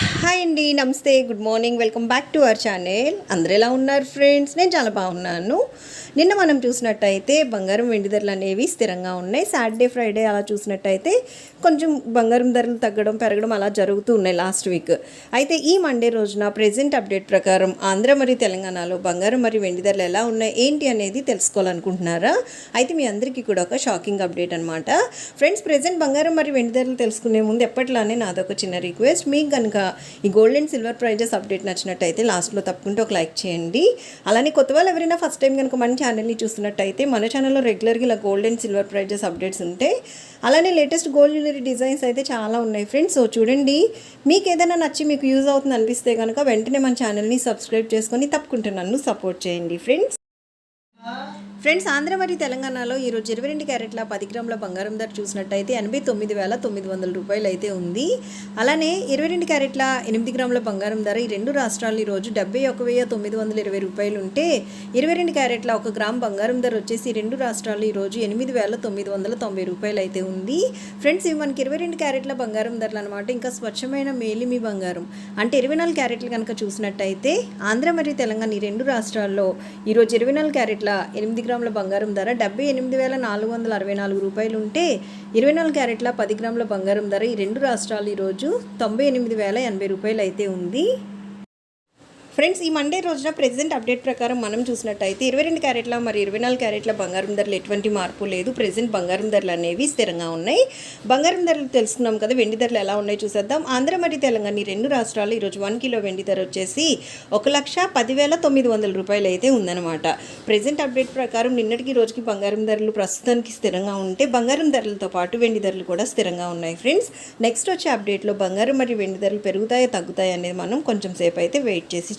Hi అండి నమస్తే good morning welcome back to our channel అందరు ఎలా ఉన్నారు ఫ్రెండ్స్ నేను చాలా బాగున్నాను. నిన్న మనం చూసినట్టయితే బంగారం వెండి ధరలు అనేవి స్థిరంగా ఉన్నాయి. సాటర్డే ఫ్రైడే అలా చూసినట్టయితే కొంచెం బంగారం ధరలు తగ్గడం పెరగడం అలా జరుగుతూ ఉన్నాయి లాస్ట్ వీక్ అయితే ఈ మండే రోజున ప్రెజెంట్ అప్డేట్ ప్రకారం ఆంధ్ర మరియు తెలంగాణలో బంగారం మరియు వెండి ధరలు ఎలా ఉన్నాయి ఏంటి అనేది తెలుసుకోవాలనుకుంటున్నారా? అయితే మీ అందరికీ కూడా ఒక షాకింగ్ అప్డేట్ అనమాట ఫ్రెండ్స్ ప్రెజెంట్ బంగారం మరియు వెండి ధరలు తెలుసుకునే ముందు ఎప్పట్లానే నాదొక చిన్న రిక్వెస్ట్ మీకు కనుక ఈ gold and silver prices update నచ్చినట్టయితే లాస్ట్లో తప్పకుండా ఒక లైక్ చేయండి. అలానే కొత్త వాళ్ళు ఎవరైనా ఫస్ట్ టైం కనుక మన ఛానల్ని చూస్తున్నట్టయితే మన ఛానల్లో రెగ్యులర్గా ఇలా gold and silver prices updates ఉంటాయి అలానే లేటెస్ట్ గోల్డ్ జ్యువెలరీ డిజైన్స్ అయితే చాలా ఉన్నాయి ఫ్రెండ్స్ సో చూడండి మీకు ఏదైనా నచ్చి మీకు యూజ్ అవుతుంది అనిపిస్తే కనుక వెంటనే మన ఛానల్ని సబ్స్క్రైబ్ చేసుకొని తప్పకుండా నన్ను సపోర్ట్ చేయండి ఫ్రెండ్స్ ఫ్రెండ్స్ ఆంధ్ర మరియు తెలంగాణలో ఈరోజు ఇరవై రెండు క్యారెట్ల పది గ్రాముల బంగారం ధర చూసినట్టయితే ఎనభై తొమ్మిది వేల తొమ్మిది వందల రూపాయలు అయితే ఉంది. అలానే ఇరవై రెండు క్యారెట్ల ఎనిమిది గ్రాముల బంగారం ధర ఈ రెండు రాష్ట్రాలు ఈరోజు డెబ్బై ఒక వెయ్యి తొమ్మిది వందల ఇరవై రూపాయలు ఉంటే ఇరవై రెండు క్యారెట్ల ఒక గ్రామ్ బంగారం ధర వచ్చేసి ఈ రెండు రాష్ట్రాలు ఈరోజు ఎనిమిది వేల తొమ్మిది వందల తొంభై రూపాయలు అయితే ఉంది. ఫ్రెండ్స్ ఇవి మనకి ఇరవై రెండు క్యారెట్ల బంగారం ధరలు అనమాట ఇంకా స్వచ్ఛమైన మేలిమి బంగారం. అంటే ఇరవై నాలుగు క్యారెట్లు కనుక చూసినట్టయితే ఆంధ్ర మరియు తెలంగాణ ఈ రెండు రాష్ట్రాల్లో ఈరోజు ఇరవై నాలుగు క్యారెట్ల ఎనిమిది గ్రాముల బంగారం ధర డెబ్బై ఎనిమిది వేల నాలుగు వందల అరవై నాలుగు రూపాయలు ఉంటే ఇరవై నాలుగు క్యారెట్ల పది గ్రాముల బంగారం ధర ఈ రెండు రాష్ట్రాలు ఈరోజు తొంభై ఎనిమిది వేల ఎనభై రూపాయలు అయితే ఉంది. ఫ్రెండ్స్ ఈ మండే రోజున ప్రెసెంట్ అప్డేట్ ప్రకారం మనం చూసినట్టయితే ఇరవై రెండు క్యారెట్ల మరి ఇరవై నాలుగు క్యారెట్ల బంగారం ధరలు ఎటువంటి మార్పు లేదు. ప్రెసెంట్ బంగారం ధరలు అనేవి స్థిరంగా ఉన్నాయి. బంగారం ధరలు తెలుసుకున్నాం కదా వెండి ధరలు ఎలా ఉన్నాయో చూసేద్దాం. ఆంధ్ర మరియు తెలంగాణ ఈ రెండు రాష్ట్రాలు ఈరోజు వన్ కిలో వెండి ధర వచ్చేసి ఒక లక్ష పదివేల తొమ్మిది వందల రూపాయలు అయితే ఉందన్నమాట. ప్రెసెంట్ అప్డేట్ ప్రకారం నిన్నటికి రోజుకి బంగారం ధరలు ప్రస్తుతానికి స్థిరంగా ఉంటే బంగారం ధరలతో పాటు వెండి ధరలు కూడా స్థిరంగా ఉన్నాయి ఫ్రెండ్స్. నెక్స్ట్ వచ్చే అప్డేట్లో బంగారం మరియు వెండి ధరలు పెరుగుతాయా తగ్గుతాయా అనేది మనం కొంచెం సేపు అయితే వెయిట్ చేసి